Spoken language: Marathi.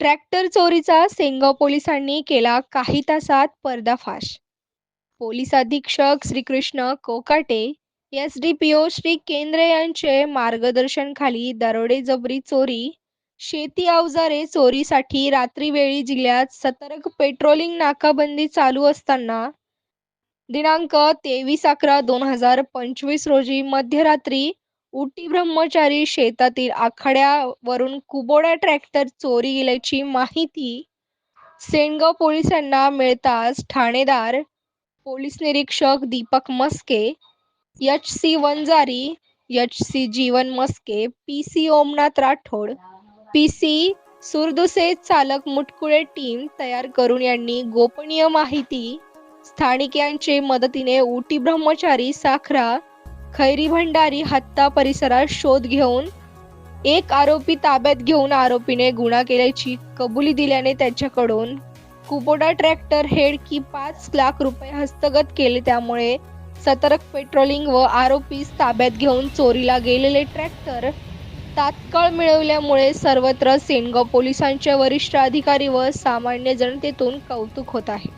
ट्रॅक्टर चोरीचा सेनगाव पोलिसांनी केला काही तासात पर्दाफाश. पोलीस अधीक्षक Shrikrishna Kokate S D P O Shri Kendre यांचे मार्गदर्शनखाली दरोडे जबरी चोरी शेती अवजारे चोरीसाठी रात्रीवेळी जिल्ह्यात सतर्क पेट्रोलिंग नाकाबंदी चालू असताना दिनांक तेवीस अकरा दोन हजार पंचवीस रोजी मध्यरात्री उटी ब्रह्मचारी शेतातील आखाड्यावरून कुबोडा ट्रॅक्टर चोरी गेल्याची माहिती सेनगाव पोलिसांना मिळताच ठाणेदार पोलीस निरीक्षक Deepak Maske H C Vanjari H C Jeevan Maske P C Omnath Rathod P C Surduse चालक मुटकुळे टीम तयार करून यांनी गोपनीय माहिती स्थानिक यांचे मदतीने उटी ब्रह्मचारी साखरा खैरी भंडारी हत्ता परिसरात शोध घेऊन एक आरोपी ताब्यात घेऊन आरोपीने गुन्हा केल्याची कबुली दिल्याने त्याच्याकडून कुबोटा ट्रॅक्टर हेड की पाच लाख रुपये हस्तगत केले. त्यामुळे सतर्क पेट्रोलिंग व आरोपीस ताब्यात घेऊन चोरीला गेलेले ट्रॅक्टर तात्काळ मिळवल्यामुळे सर्वत्र सेनगाव पोलिसांच्या वरिष्ठ अधिकारी व सामान्य जनतेतून कौतुक होत आहे.